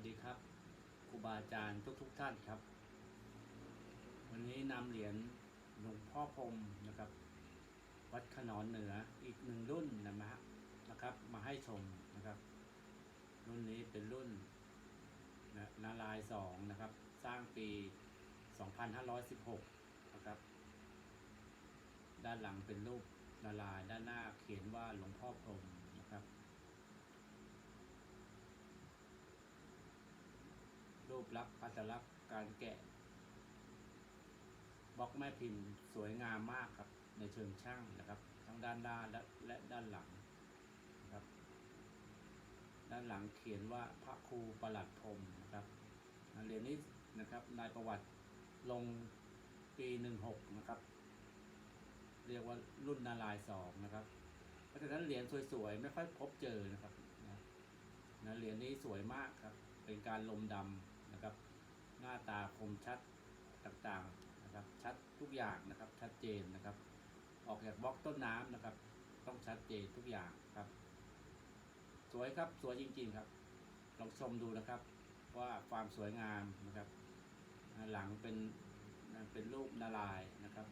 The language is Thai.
วัสดีครับครูบาอาจารย์ทุกทุกๆท่านครับ วันนี้นำเหรียญหลวงพ่อพรมนะครับ วัดขนอนเหนืออีกหนึ่งรุ่นนะมะนะครับ มาให้ชมนะครับ รุ่นนี้เป็นรุ่นนะนาลายสองนะครับ สร้างปี 2516 นะครับ ด้านหลังเป็นรูปนาลายด้านหน้าเขียนว่าหลวงพ่อพรมนะค รูปลักษณ์พัฒลักษณ์การแกะบล็อกแม่พิมพ์สวยงามมากครับ ในเชิงช่างนะครับ ทั้งด้านหน้าและและด้านหลังนะครับ ด้านหลังเขียนว่าพระครูประหลัดพรมนะครับเหรียญนี้นะครับนายประวัติลงปีหนึ่งหกนะครับ เรียกว่ารุ่นนารายสองนะครับ เพราะฉะนั้นเหรียญสวยๆ ไม่ค่อยพบเจอนะครับนะนะเหรียญนี้สวยมากครับ เป็นการลมดำ นะครับ หน้าตาคมชัดต่างๆนะครับ ชัดทุกอย่างนะครับ ชัดเจนนะครับ ออกจากบล็อกต้นน้ำนะครับ ต้องชัดเจนทุกอย่างครับ สวยครับสวยจริง ๆครับ ลองชมดูนะครับ ว่าความสวยงามนะครับ หลังเป็นเป็นรูปนารายนะครับ